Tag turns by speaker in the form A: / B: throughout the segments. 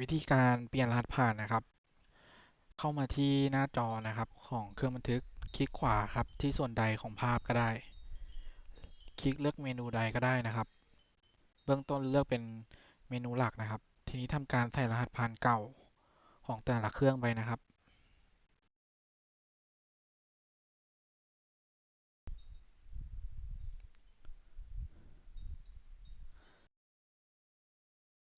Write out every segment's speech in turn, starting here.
A: วิธีการเปลี่ยนรหัสผ่านนะครับ เข้ามาที่หน้าจอนะครับของเครื่องบันทึกคลิกขวาครับที่ส่วนใดของภาพก็ได้ คลิกเลือกเมนูใดก็ได้นะครับ เบื้องต้นเลือกเป็นเมนูหลักนะครับ ทีนี้ทำการใส่รหัสผ่านเก่าของแต่ละเครื่องไปนะครับ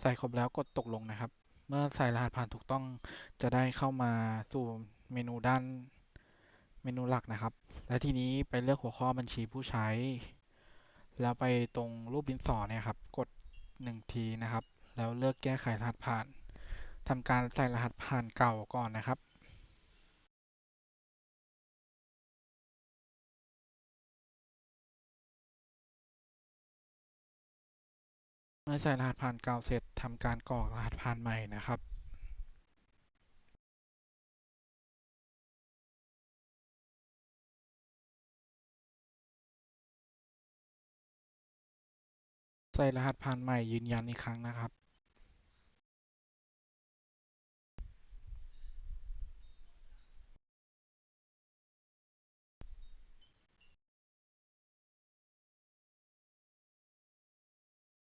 A: ใส่ครบแล้วกดตกลงนะครับ เมื่อใส่รหัสผ่านถูกต้องจะได้เข้ามาสู่เมนูด้านเมนูหลักนะครับ และทีนี้ไปเลือกหัวข้อบัญชีผู้ใช้ แล้วไปตรงรูปดินสอเนี่ยครับ กดหนึ่งทีนะครับ แล้วเลือกแก้ไขรหัสผ่านทำการใส่รหัสผ่านเก่าก่อนนะครับ เมื่อใส่รหัสผ่านเก่าเสร็จทำการกรอกรหัสผ่านใหม่นะครับใส่รหัสผ่านใหม่ยืนยันอีกครั้งนะครับ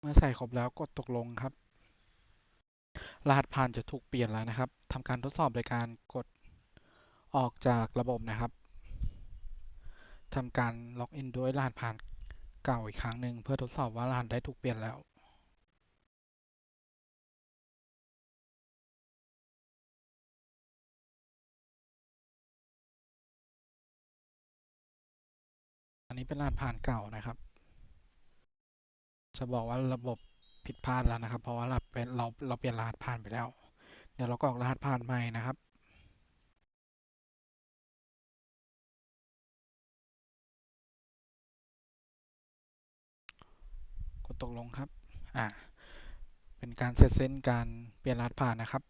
A: เมื่อใส่ครบแล้วกดตกลงครับ รหัสผ่านจะถูกเปลี่ยนแล้วนะครับทำการทดสอบโดยการกดออกจากระบบนะครับทำการล็อกอินด้วยรหัสผ่านเก่าอีกครั้งหนึ่งเพื่อทดสอบว่ารหัสได้ถูกเปลี่ยนแล้วอันนี้เป็นรหัสผ่านเก่านะครับ จะบอกว่าระบบผิดพลาดแล้วนะครับ เพราะว่าเราเป็นเราเราเปลี่ยนรหัสผ่านไปแล้ว เดี๋ยวเราก็ออกรหัสผ่านใหม่นะครับกดตกลงครับ อ่า เป็นการเสร็จสิ้นการเปลี่ยนรหัสผ่านนะครับ